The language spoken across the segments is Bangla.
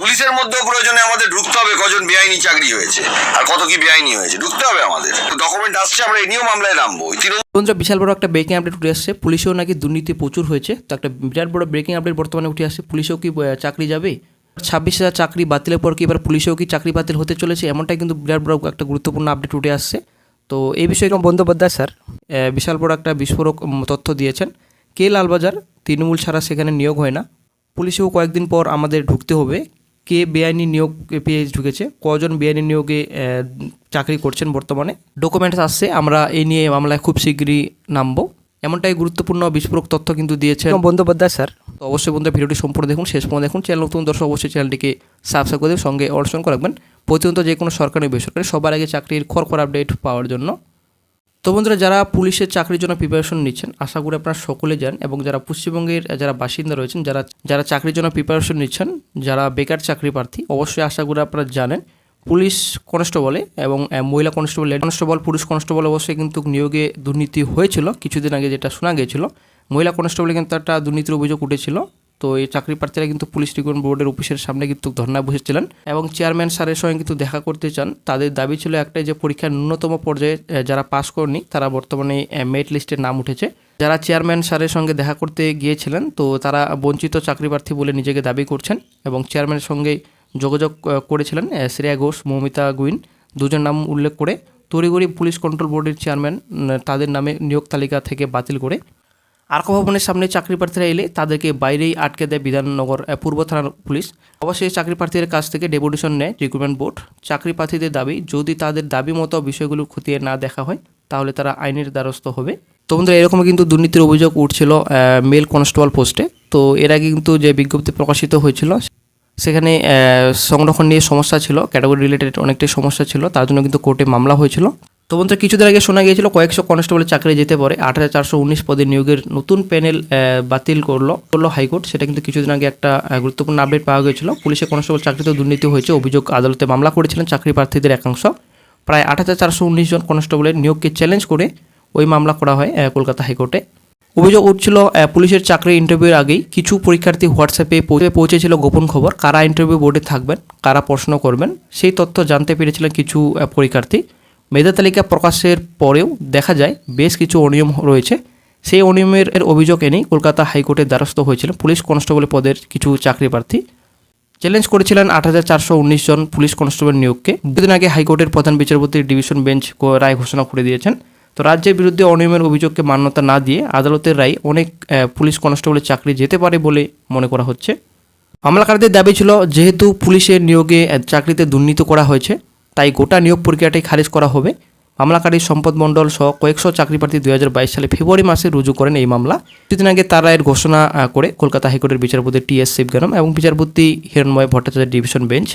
পুলিশের মধ্যেও প্রয়োজনে আমাদের ঢুকতে হবে, কজন বেআইনি চাকরি হয়েছে। আর কত কি বেআইনি হয়েছে, ঢুকতে হবে আমাদের। ডকুমেন্ট আসছে, আমরা নিয়েও মামলায় নামবো। বন্ধুরা, বিশাল বড় একটা ব্রেকিং আপডেট উঠে আসছে। পুলিশেও নাকি দুর্নীতি প্রচুর হয়েছে। তো একটা বিরাট বড় ব্রেকিং আপডেট বর্তমানে উঠে আসছে। পুলিশেও কি চাকরি যাবে? ছাব্বিশ হাজার চাকরি বাতিলের পর কি এবার পুলিশেও কি চাকরি বাতিল হতে চলেছে? এমনটাই কিন্তু বিরাট বড় একটা গুরুত্বপূর্ণ আপডেট উঠে আসছে। তো এই বিষয়ে বন্দ্যোপাধ্যায় স্যার বিশাল বড় একটা বিস্ফোরক তথ্য দিয়েছেন। কে লালবাজার? তৃণমূল ছাড়া সেখানে নিয়োগ হয় না। পুলিশেও কয়েকদিন পর আমাদের ঢুকতে হবে। কে বেআইনি নিয়োগ পেয়ে ঢুকেছে? কজন বেআইনি নিয়োগে চাকরি করছেন বর্তমানে? ডকুমেন্টস আসছে আমরা এই নিয়ে মামলায় খুব শীঘ্রই নামবো। এমনটাই গুরুত্বপূর্ণ বিস্ফোরক তথ্য কিন্তু দিয়েছেন বন্দ্যোপাধ্যায় স্যার। তো অবশ্যই বন্ধু ভিডিওটি সম্পূর্ণ দেখুন শেষ পর্যন্ত দেখুন। চ্যানেল নতুন দর্শক অবশ্যই চ্যানেলটিকে সাবস্ক্রাইব করে সঙ্গে অর্জন করে রাখবেন। প্রতিনিয়ত যে কোনো সরকারি বেসরকারি সবার আগে চাকরির খড়খড় আপডেট পাওয়ার জন্য। তো বন্ধুরা, যারা পুলিশের চাকরির জন্য প্রিপারেশন নিচ্ছেন, আশা করি আপনারা সকলে যান এবং যারা পশ্চিমবঙ্গের যারা বাসিন্দা রয়েছেন, যারা যারা চাকরির জন্য প্রিপারেশন নিচ্ছেন, যারা বেকার চাকরি প্রার্থী, অবশ্যই আশা করি আপনারা জানেন, পুলিশ কনস্টেবলে এবং মহিলা কনস্টেবল কনস্টেবল পুরুষ কনস্টেবল অবশ্যই কিন্তু নিয়োগে দুর্নীতি হয়েছিল, কিছুদিন আগে যেটা শোনা গিয়েছিল, মহিলা কনস্টেবলে কিন্তু একটা দুর্নীতির অভিযোগ উঠেছিল। তো এই চাকরি প্রার্থীরা কিন্তু পুলিশ রিক্রুটমেন্ট বোর্ডের অফিসের সামনে কিন্তু ধর্নায় বসেছিলেন এবং চেয়ারম্যান স্যারের সঙ্গে কিন্তু দেখা করতে চান। তাদের দাবি ছিল একটাই যে পরীক্ষার ন্যূনতম পর্যায়ে যারা পাস করেনি, তারা বর্তমানে মেরিট লিস্টের নাম উঠেছে। যারা চেয়ারম্যান স্যারের সঙ্গে দেখা করতে গিয়েছিলেন, তো তারা বঞ্চিত চাকরি প্রার্থী বলে নিজেকে দাবি করছেন এবং চেয়ারম্যানের সঙ্গে যোগাযোগ করেছিলেন শ্রেয়া ঘোষ, মৌমিতা গুইন, দুজন নাম উল্লেখ করে। তড়িঘড়ি পুলিশ কন্ট্রোল বোর্ডের চেয়ারম্যান তাদের নামে নিয়োগ তালিকা থেকে বাতিল করে আর্ক ভবনের সামনে চাকরি প্রার্থীরা এলে তাদেরকে বাইরেই আটকে দেয় বিধাননগর পূর্ব থানার পুলিশ। অবশ্যই চাকরি প্রার্থীদের কাছ থেকে ডেপুটেশন নেয় রিক্রুটমেন্ট বোর্ড। চাকরি প্রার্থীদের দাবি, যদি তাদের দাবি মতো বিষয়গুলো খতিয়ে না দেখা হয়, তাহলে তারা আইনের দ্বারস্থ হবে। তো বন্ধুরা এরকম কিন্তু দুর্নীতির অভিযোগ উঠছিল মেল কনস্টেবল পোস্টে। তো এর আগে কিন্তু যে বিজ্ঞপ্তি প্রকাশিত হয়েছিল, সেখানে সংরক্ষণ নিয়ে সমস্যা ছিল, ক্যাটাগরি রিলেটেড অনেকটাই সমস্যা ছিল, তার জন্য কিন্তু কোর্টে মামলা হয়েছিল। তো বন্ধুরা কিছুদিন আগে শোনা গিয়েছিল কয়েকশো কনস্টেবলের চাকরি যেতে পারে। আট হাজার চারশো উনিশ পদে নিয়োগের নতুন প্যানেল বাতিল করল করল হাইকোর্ট। সেটা কিন্তু কিছুদিন আগে একটা গুরুত্বপূর্ণ আপডেট পাওয়া গিয়েছিল। পুলিশের কনস্টেবল চাকরিতে দুর্নীতি হয়েছে, অভিযোগ আদালতে মামলা করেছিলেন চাকরি প্রার্থীদের একাংশ। প্রায় আট হাজার চারশো উনিশ জন কনস্টেবলের নিয়োগকে চ্যালেঞ্জ করে ওই মামলা করা হয় কলকাতা হাইকোর্টে। অভিযোগ উঠছিল পুলিশের চাকরি ইন্টারভিউর আগেই কিছু পরীক্ষার্থী হোয়াটসঅ্যাপে পৌঁছে- পৌঁছেছিল গোপন খবর, কারা ইন্টারভিউ বোর্ডে থাকবেন, কারা প্রশ্ন করবেন। সেই তথ্য জানতে পেরেছিলেন কিছু পরীক্ষার্থী। মেধা তালিকা প্রকাশের পরেও দেখা যায় বেশ কিছু অনিয়ম রয়েছে। সেই অনিয়মের অভিযোগ এনেই কলকাতা হাইকোর্টের দ্বারস্থ হয়েছিল পুলিশ কনস্টেবল পদের কিছু চাকরি প্রার্থী। চ্যালেঞ্জ করেছিলেন আট হাজার চারশো উনিশ জন পুলিশ কনস্টেবল নিয়োগকে। দুদিন আগে হাইকোর্টের প্রধান বিচারপতি ডিভিশন বেঞ্চ রায় ঘোষণা করে দিয়েছেন। তো রাজ্যের বিরুদ্ধে অনিয়মের অভিযোগকে মান্যতা না দিয়ে আদালতের রায় অনেক পুলিশ কনস্টেবলের চাকরি যেতে পারে বলে মনে করা হচ্ছে। মামলাকারীদের দাবি ছিল, যেহেতু পুলিশের নিয়োগে চাকরিতে দুর্নীতি করা হয়েছে তাই গোটা নিয়োগ প্রক্রিয়াটাই খারিজ করা হবে। মামলাকারী সম্পদ মণ্ডল সহ কয়েকশো চাকরি প্রার্থী বাইশ সালে ফেব্রুয়ারি মাসে রুজু করেন এই মামলা। কিছুদিন আগে তার রায়ের ঘোষণা করে কলকাতা হাইকোর্টের বিচারপতি টি এস শিবগানম এবং বিচারপতি হিরণময় ভট্টাচার্য ডিভিশন বেঞ্চ।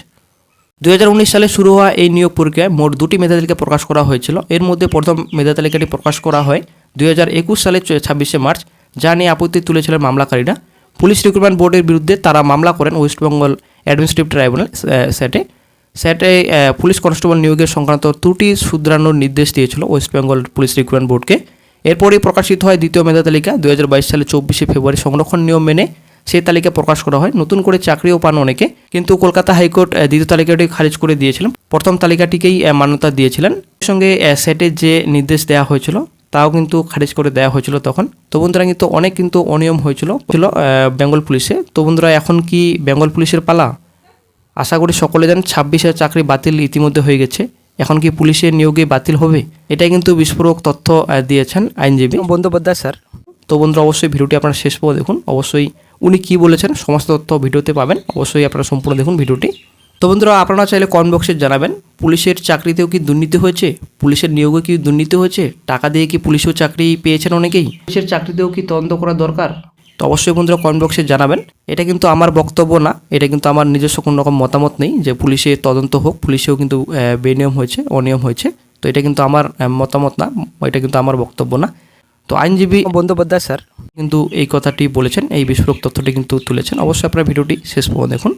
দুই হাজার উনিশ সালে শুরু হওয়া এই নিয়োগ প্রক্রিয়ায় মোট দুটি মেধা তালিকা প্রকাশ করা হয়েছিল। এর মধ্যে প্রথম মেধা তালিকাটি প্রকাশ করা হয় দুই হাজার একুশ সালে ছাব্বিশে মার্চ, যা নিয়ে আপত্তি তুলেছিলেন মামলাকারীরা। পুলিশ রিক্রুটমেন্ট বোর্ডের বিরুদ্ধে তারা মামলা করেন ওয়েস্টবেঙ্গল অ্যাডমিনিস্ট্রেটিভ ট্রাইব্যুনাল সেটে। আহ, পুলিশ কনস্টেবল নিয়োগের সংক্রান্ত ত্রুটি শুধরানোর নির্দেশ দিয়েছিল ওয়েস্ট বেঙ্গল পুলিশ রিক্রুটমেন্ট বোর্ডকে। এরপরই প্রকাশিত হয় দ্বিতীয় মেধা তালিকা দুই হাজার বাইশ সালে চব্বিশে ফেব্রুয়ারি সংরক্ষণ নিয়ম মেনে সেই তালিকা প্রকাশ করা হয়। নতুন করে চাকরিও পান অনেকে কিন্তু কলকাতা হাইকোর্ট দ্বিতীয় তালিকাটি খারিজ করে দিয়েছিলেন। প্রথম তালিকাটিকেই মান্যতা দিয়েছিলেন। সঙ্গে সেটের যে নির্দেশ দেওয়া হয়েছিল তাও কিন্তু খারিজ করে দেওয়া হয়েছিল তখন। তো বন্ধুরা কিন্তু অনেক কিন্তু অনিয়ম হয়েছিল ছিল বেঙ্গল পুলিশে। তো বন্ধুরা এখন কি বেঙ্গল পুলিশের পালা? আশা করি সকলে জানেন ছাব্বিশের চাকরি বাতিল ইতিমধ্যে হয়ে গেছে। এখন কি পুলিশের নিয়োগে বাতিল হবে? এটাই কিন্তু বিস্ফোরক তথ্য দিয়েছেন আইনজীবী। বন্দ্যোপাধ্যায় স্যার। তো বন্ধুরা অবশ্যই ভিডিওটি আপনারা শেষ পর্যন্ত দেখুন। অবশ্যই উনি কি বলেছেন সমস্ত তথ্য ভিডিওতে পাবেন। অবশ্যই আপনারা সম্পূর্ণ দেখুন ভিডিওটি। তো বন্ধুরা আপনারা চাইলে কমেন্ট বক্সে জানাবেন পুলিশের চাকরিতেও কি দুর্নীতি হয়েছে? পুলিশের নিয়োগে কি দুর্নীতি হয়েছে? টাকা দিয়ে কি পুলিশেও চাকরি পেয়েছেন অনেকেই? পুলিশের চাকরিতেও কি তদন্ত করা দরকার? তো অবশ্যই বন্ধুরা কমেন্ট বক্সে জানাবেন। এটা কিন্তু আমার বক্তব্য না এটা কিন্তু আমার নিজস্ব কোনো রকম মতামত নেই যে পুলিশে তদন্ত হোক পুলিশেও কিন্তু বেনিয়ম হয়েছে অনিয়ম হয়েছে। তো এটা কিন্তু আমার মতামত না এটা কিন্তু আমার বক্তব্য না। তো আইনজীবী বন্দ্যোপাধ্যায় স্যার। কিন্তু এই কথাটি বলেছেন এই বিস্ফোরক তথ্যটি কিন্তু তুলেছেন। অবশ্যই আপনার ভিডিওটি শেষ পর্যন্ত দেখুন।